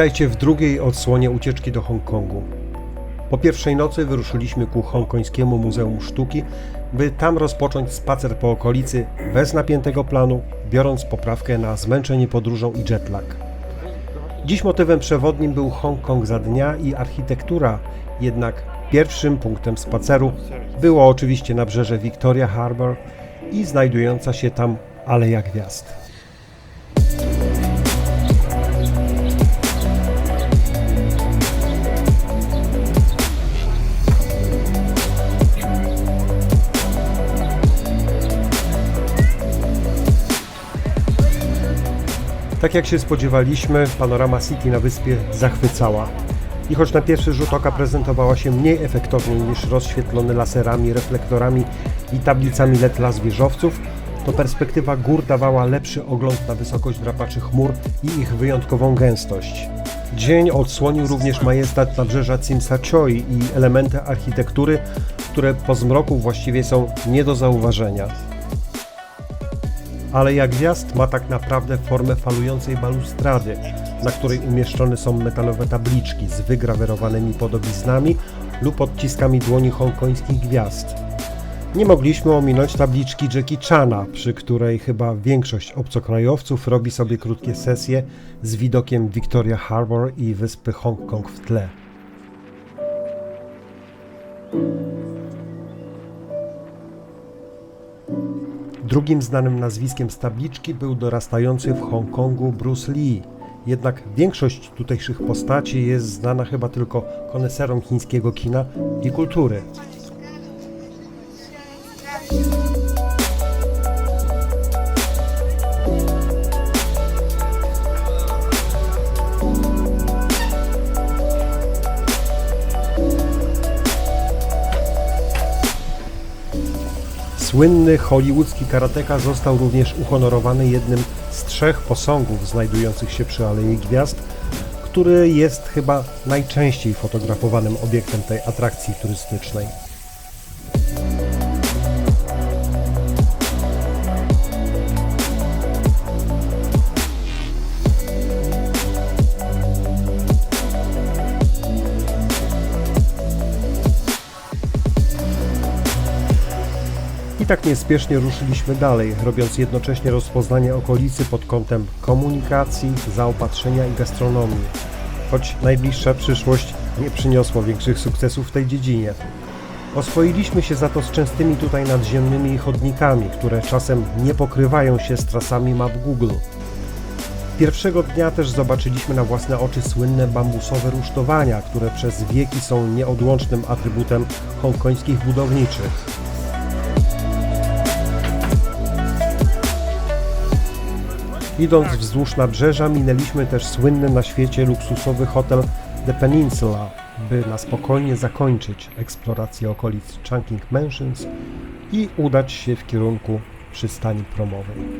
Witajcie w drugiej odsłonie ucieczki do Hongkongu. Po pierwszej nocy wyruszyliśmy ku hongkońskiemu Muzeum Sztuki, by tam rozpocząć spacer po okolicy bez napiętego planu, biorąc poprawkę na zmęczenie podróżą i jetlag. Dziś motywem przewodnim był Hongkong za dnia i architektura, jednak pierwszym punktem spaceru było oczywiście nabrzeże Victoria Harbour i znajdująca się tam Aleja Gwiazd. Tak jak się spodziewaliśmy, panorama City na wyspie zachwycała. I choć na pierwszy rzut oka prezentowała się mniej efektownie niż rozświetlony laserami, reflektorami i tablicami LED las wieżowców, to perspektywa gór dawała lepszy ogląd na wysokość drapaczy chmur i ich wyjątkową gęstość. Dzień odsłonił również majestat nabrzeża Tsimsa Choi i elementy architektury, które po zmroku właściwie są nie do zauważenia. Aleja Gwiazd ma tak naprawdę formę falującej balustrady, na której umieszczone są metalowe tabliczki z wygrawerowanymi podobiznami lub odciskami dłoni hongkońskich gwiazd. Nie mogliśmy ominąć tabliczki Jackie Chana, przy której chyba większość obcokrajowców robi sobie krótkie sesje z widokiem Victoria Harbour i wyspy Hongkong w tle. Drugim znanym nazwiskiem z tabliczki był dorastający w Hongkongu Bruce Lee. Jednak większość tutejszych postaci jest znana chyba tylko koneserom chińskiego kina i kultury. Słynny hollywoodzki karateka został również uhonorowany jednym z trzech posągów znajdujących się przy Alei Gwiazd, który jest chyba najczęściej fotografowanym obiektem tej atrakcji turystycznej. I tak niespiesznie ruszyliśmy dalej, robiąc jednocześnie rozpoznanie okolicy pod kątem komunikacji, zaopatrzenia i gastronomii. Choć najbliższa przyszłość nie przyniosła większych sukcesów w tej dziedzinie. Oswoiliśmy się za to z częstymi tutaj nadziemnymi chodnikami, które czasem nie pokrywają się z trasami map Google. Pierwszego dnia też zobaczyliśmy na własne oczy słynne bambusowe rusztowania, które przez wieki są nieodłącznym atrybutem hongkońskich budowniczych. Idąc wzdłuż nabrzeża, minęliśmy też słynny na świecie luksusowy hotel The Peninsula, by na spokojnie zakończyć eksplorację okolic Chungking Mansions i udać się w kierunku przystani promowej.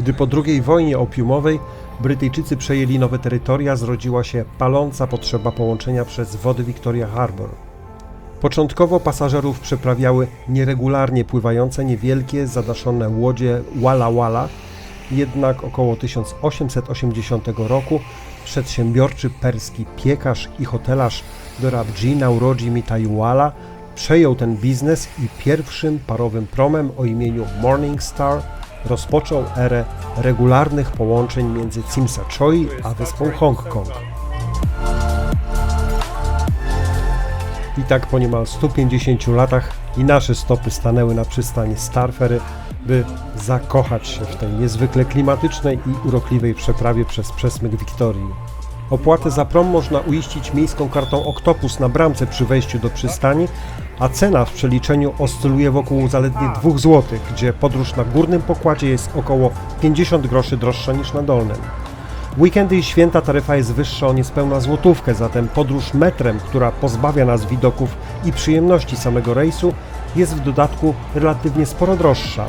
Gdy po II wojnie opiumowej Brytyjczycy przejęli nowe terytoria, zrodziła się paląca potrzeba połączenia przez wody Victoria Harbour. Początkowo pasażerów przeprawiały nieregularnie pływające niewielkie, zadaszone łodzie Walla Walla, jednak około 1880 roku przedsiębiorczy perski piekarz i hotelarz Dorabji Naurodzi Mitaiwala przejął ten biznes i pierwszym parowym promem o imieniu Morning Star rozpoczął erę regularnych połączeń między Tsimsa Choi a wyspą Hongkong. I tak po niemal 150 latach i nasze stopy stanęły na przystani Starfery, by zakochać się w tej niezwykle klimatycznej i urokliwej przeprawie przez przesmyk Wiktorii. Opłatę za prom można uiścić miejską kartą Octopus na bramce przy wejściu do przystani, a cena w przeliczeniu oscyluje wokół zaledwie 2 zł, gdzie podróż na górnym pokładzie jest około 50 groszy droższa niż na dolnym. Weekendy i święta taryfa jest wyższa o niespełna złotówkę, zatem podróż metrem, która pozbawia nas widoków i przyjemności samego rejsu, jest w dodatku relatywnie sporo droższa.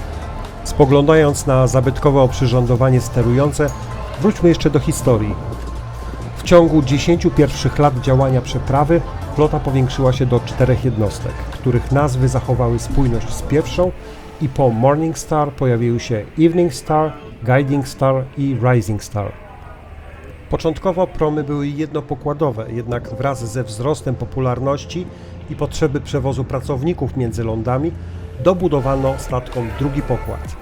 Spoglądając na zabytkowe oprzyrządowanie sterujące, wróćmy jeszcze do historii. W ciągu 10 pierwszych lat działania przeprawy flota powiększyła się do czterech jednostek, których nazwy zachowały spójność z pierwszą i po Morning Star pojawiły się Evening Star, Guiding Star i Rising Star. Początkowo promy były jednopokładowe, jednak wraz ze wzrostem popularności i potrzeby przewozu pracowników między lądami dobudowano statkom drugi pokład.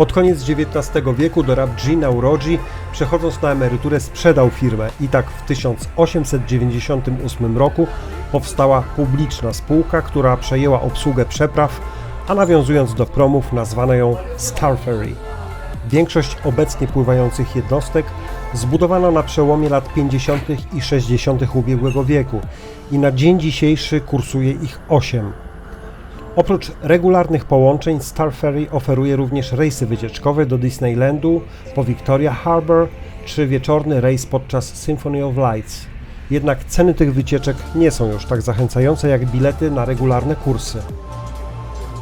Pod koniec XIX wieku dorab G. Nauroji, przechodząc na emeryturę, sprzedał firmę i tak w 1898 roku powstała publiczna spółka, która przejęła obsługę przepraw, a nawiązując do promów nazwano ją Star Ferry. Większość obecnie pływających jednostek zbudowano na przełomie lat 50. i 60. ubiegłego wieku i na dzień dzisiejszy kursuje ich 8. Oprócz regularnych połączeń, Star Ferry oferuje również rejsy wycieczkowe do Disneylandu po Victoria Harbour czy wieczorny rejs podczas Symphony of Lights. Jednak ceny tych wycieczek nie są już tak zachęcające jak bilety na regularne kursy.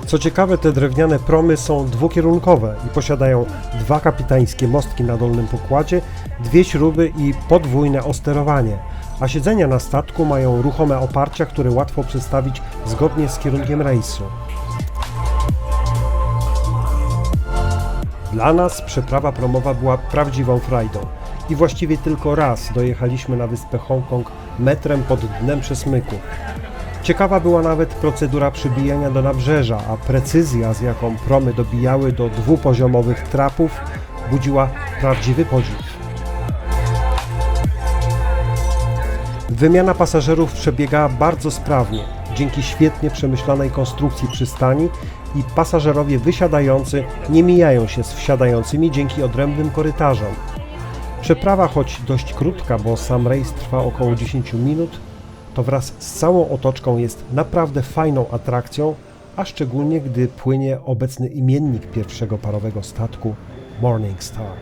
Co ciekawe, te drewniane promy są dwukierunkowe i posiadają dwa kapitańskie mostki na dolnym pokładzie, dwie śruby i podwójne osterowanie, a siedzenia na statku mają ruchome oparcia, które łatwo przestawić zgodnie z kierunkiem rejsu. Dla nas przeprawa promowa była prawdziwą frajdą i właściwie tylko raz dojechaliśmy na wyspę Hongkong metrem pod dnem przesmyku. Ciekawa była nawet procedura przybijania do nabrzeża, a precyzja, z jaką promy dobijały do dwupoziomowych trapów, budziła prawdziwy podziw. Wymiana pasażerów przebiegała bardzo sprawnie, dzięki świetnie przemyślanej konstrukcji przystani i pasażerowie wysiadający nie mijają się z wsiadającymi dzięki odrębnym korytarzom. Przeprawa, choć dość krótka, bo sam rejs trwa około 10 minut, to wraz z całą otoczką jest naprawdę fajną atrakcją, a szczególnie gdy płynie obecny imiennik pierwszego parowego statku Morning Star.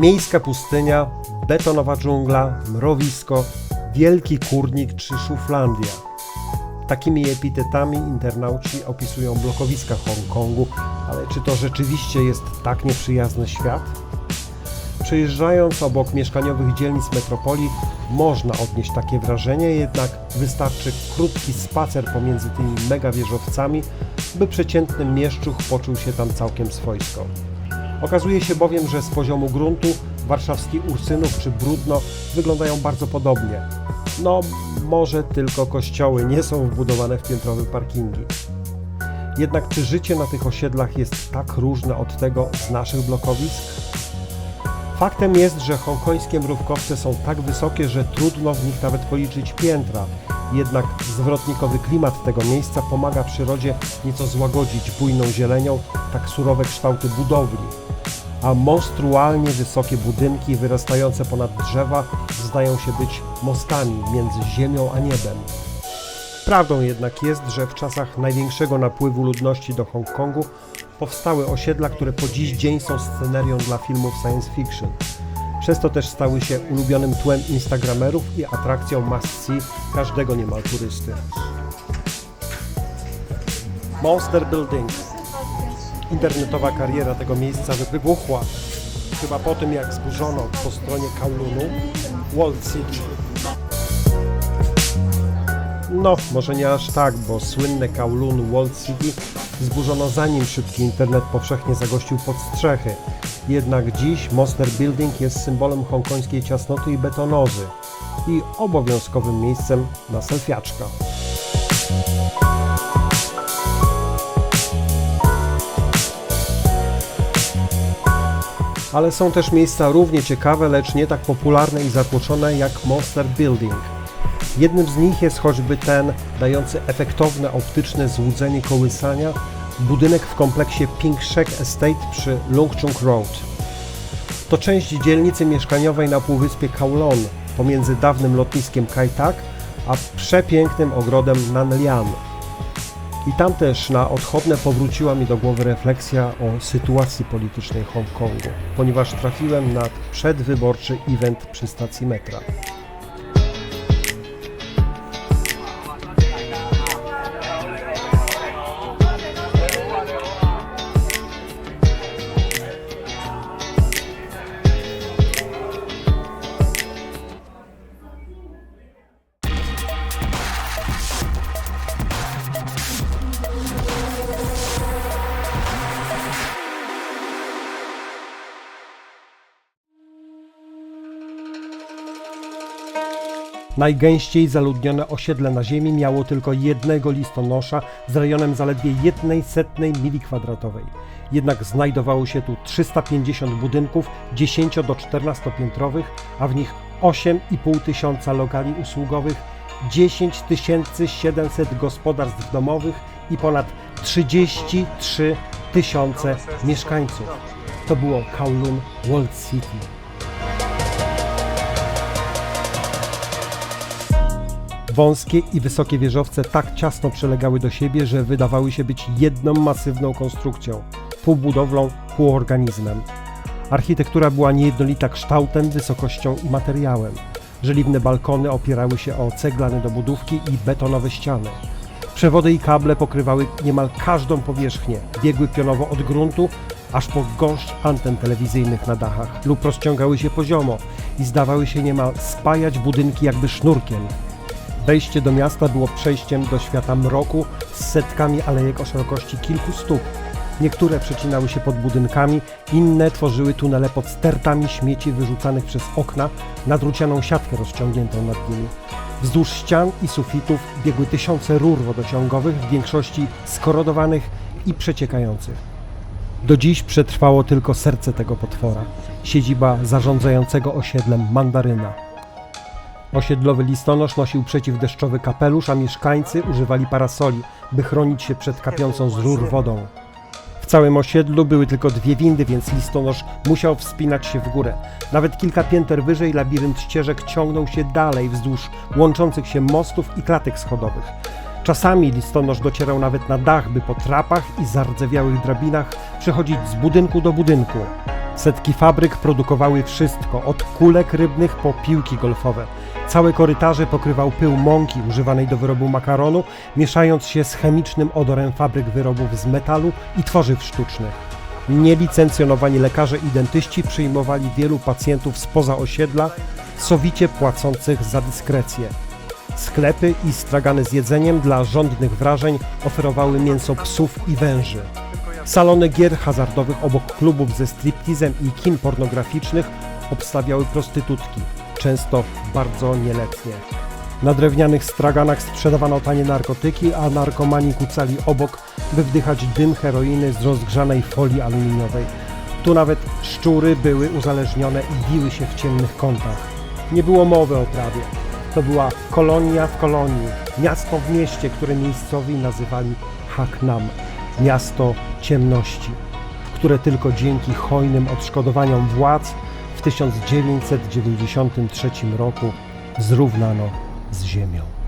Miejska pustynia, betonowa dżungla, mrowisko, wielki kurnik czy szuflandia. Takimi epitetami internauci opisują blokowiska Hongkongu, ale czy to rzeczywiście jest tak nieprzyjazny świat? Przejeżdżając obok mieszkaniowych dzielnic metropolii można odnieść takie wrażenie, jednak wystarczy krótki spacer pomiędzy tymi mega wieżowcami, by przeciętny mieszczuch poczuł się tam całkiem swojsko. Okazuje się bowiem, że z poziomu gruntu warszawski Ursynów czy Brudno wyglądają bardzo podobnie. No, może tylko kościoły nie są wbudowane w piętrowe parkingi. Jednak czy życie na tych osiedlach jest tak różne od tego z naszych blokowisk? Faktem jest, że hongkońskie mrówkowce są tak wysokie, że trudno w nich nawet policzyć piętra. Jednak zwrotnikowy klimat tego miejsca pomaga przyrodzie nieco złagodzić bujną zielenią tak surowe kształty budowli. A monstrualnie wysokie budynki wyrastające ponad drzewa zdają się być mostami między ziemią a niebem. Prawdą jednak jest, że w czasach największego napływu ludności do Hongkongu powstały osiedla, które po dziś dzień są scenerią dla filmów science fiction. Przez to też stały się ulubionym tłem instagramerów i atrakcją see każdego niemal turysty. Monster Building. Internetowa kariera tego miejsca wybuchła chyba po tym, jak zburzono po stronie Kowloonu Wall City. No, może nie aż tak, bo słynne Kowloon Wall City zburzono zanim szybki internet powszechnie zagościł pod strzechy. Jednak dziś Monster Building jest symbolem hongkońskiej ciasnoty i betonozy i obowiązkowym miejscem na selfiaczka. Ale są też miejsca równie ciekawe, lecz nie tak popularne i zatłoczone jak Monster Building. Jednym z nich jest choćby ten dający efektowne optyczne złudzenie kołysania budynek w kompleksie Pink Shack Estate przy Lungchung Road. To część dzielnicy mieszkaniowej na półwyspie Kowloon pomiędzy dawnym lotniskiem Kai Tak a przepięknym ogrodem Nanlian. I tam też na odchodne powróciła mi do głowy refleksja o sytuacji politycznej Hongkongu, ponieważ trafiłem na przedwyborczy event przy stacji metra. Najgęściej zaludnione osiedle na ziemi miało tylko jednego listonosza z rejonem zaledwie jednej setnej mili kwadratowej. Jednak znajdowało się tu 350 budynków 10 do 14 piętrowych, a w nich 8,5 tysiąca lokali usługowych, 10 700 gospodarstw domowych i ponad 33 tysiące mieszkańców. To było Kowloon World City. Wąskie i wysokie wieżowce tak ciasno przylegały do siebie, że wydawały się być jedną masywną konstrukcją, półbudowlą, półorganizmem. Architektura była niejednolita kształtem, wysokością i materiałem. Żeliwne balkony opierały się o ceglane dobudówki i betonowe ściany. Przewody i kable pokrywały niemal każdą powierzchnię, biegły pionowo od gruntu aż po gąszcz anten telewizyjnych na dachach lub rozciągały się poziomo i zdawały się niemal spajać budynki jakby sznurkiem. Wejście do miasta było przejściem do świata mroku z setkami alejek o szerokości kilku stóp. Niektóre przecinały się pod budynkami, inne tworzyły tunele pod stertami śmieci wyrzucanych przez okna na drucianą siatkę rozciągniętą nad nimi. Wzdłuż ścian i sufitów biegły tysiące rur wodociągowych, w większości skorodowanych i przeciekających. Do dziś przetrwało tylko serce tego potwora, siedziba zarządzającego osiedlem Mandaryna. Osiedlowy listonosz nosił przeciwdeszczowy kapelusz, a mieszkańcy używali parasoli, by chronić się przed kapiącą z rur wodą. W całym osiedlu były tylko dwie windy, więc listonosz musiał wspinać się w górę. Nawet kilka pięter wyżej labirynt ścieżek ciągnął się dalej wzdłuż łączących się mostów i klatek schodowych. Czasami listonosz docierał nawet na dach, by po trapach i zardzewiałych drabinach przechodzić z budynku do budynku. Setki fabryk produkowały wszystko, od kulek rybnych po piłki golfowe. Całe korytarze pokrywał pył mąki używanej do wyrobu makaronu, mieszając się z chemicznym odorem fabryk wyrobów z metalu i tworzyw sztucznych. Nielicencjonowani lekarze i dentyści przyjmowali wielu pacjentów spoza osiedla, sowicie płacących za dyskrecję. Sklepy i stragany z jedzeniem dla żądnych wrażeń oferowały mięso psów i węży. Salony gier hazardowych obok klubów ze striptizem i kin pornograficznych obstawiały prostytutki, często bardzo nieletnie. Na drewnianych straganach sprzedawano tanie narkotyki, a narkomani kucali obok, by wdychać dym heroiny z rozgrzanej folii aluminiowej. Tu nawet szczury były uzależnione i biły się w ciemnych kątach. Nie było mowy o prawie. To była kolonia w kolonii, miasto w mieście, które miejscowi nazywali Haknam, miasto ciemności, które tylko dzięki hojnym odszkodowaniom władz w 1993 roku zrównano z ziemią.